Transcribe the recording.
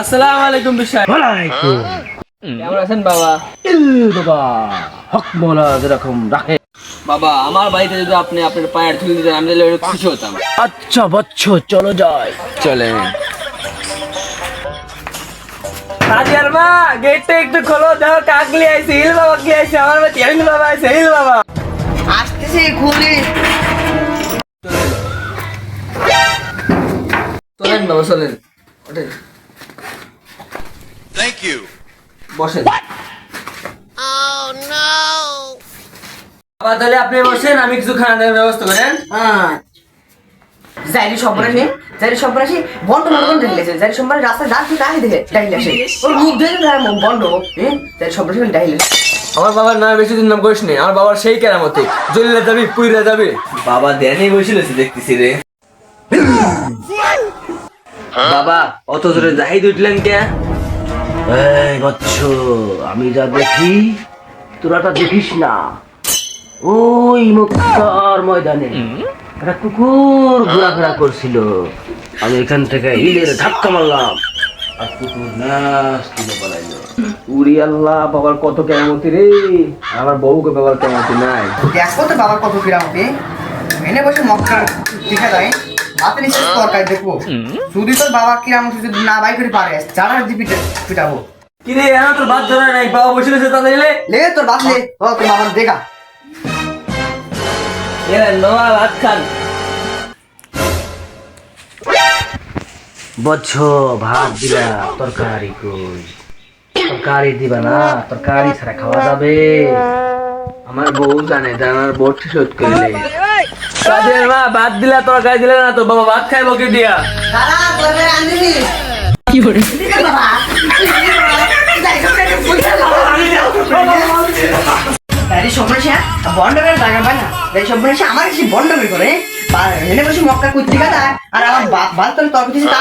আসসালামু আলাইকুম বিশ্বাস ওয়ালাইকুম কেমন আছেন বাবা? ইল বাবা হক মোলা যেরকম রাখে। বাবা আমার বাড়িতে যদি আপনি আপনার পায়ের ধুল দিতেন আমি তাহলে খুশি হতাম। আচ্ছা বচ্চ চলো যাই। চলেন হাজার মা গেটটা একটু খোলো। দেখো কাকলি আইছে হিল বাবা কি আইছে আমার বাড়ি হিল বাবা আইছে হিল বাবা। আসতেছি খুলি চলেন বাবা চলেন। ওঠেন। You. বসেন। বাবা তাহলে আপনি বসেন আমি কিছু খানা দাওয়ার ব্যবস্থা করেন জাইরি সব্রাসী জাইরি সব্রাসী বন্ধ বন্ধ বন্ধ দেখলেছে জাইরি সব্রাসী রাস্তায় দাঁড় দিয়ে দাঁড়িয়ে দেখে ডাইলে আসে। ওর মুখ ধরে ধরে বন্ধ হ্যাঁ? জাইরি সব্রাসী ডাইলে আমার বাবার নামে বেশি দিন নাম করিস নি। আমার বাবার সেই কেরামতি। জ্বললে যাবি পুইরে যাবি। বাবা দেনি বসিলেছে দেখতেছি রে। বাবা অত জোরে জাহিদ উঠলেন কে? এই বচ্চ আমি যা দেখি, তোরা তা দেখিস না। ওই মুক্তার ময়দানে একটা কুকুর ঘোরাফেরা করছিল। আমি এখান থেকে ইলের ধাক্কা মারলাম। আর কুকুর নাচ তুলে পালাইলো। উড়ি আল্লাহ, বাবার কত কেরামতি রে? আমার বউকে বাবার কেরামতি নাই। দেখো তো বাবার কত কিরামতি এনে বসে মক্কা দেখা যায়। হাতে নিচে তরকারি দেখব। যদি তোর যদি না বাই করে পারে দিবি পিটাবো। কি রে এখন তোর বাদ ধরে নাই বাবা তাদের এলে? লে তোর বাসলে ও তোর বাবার দেখা। নোয়া ভাত খান। বচ্চ ভাত দিলা তরকারি কই? তরকারি দিবা না তরকারি ছাড়া খাওয়া যাবে। আমার বউ জানে জানার বোট শোধ করলে কাজের মা ভাত দিলা তরকারি দিলা না তো বাবা ভাত খাইবো কি দিয়া? কি করে বন্ড করে আমার বন্ধ বন্ড করে। করে বা এনে বসে মক্কা কুত্তি কাটা আর আমার বাদ তোর তর্ক দিচ্ছে তা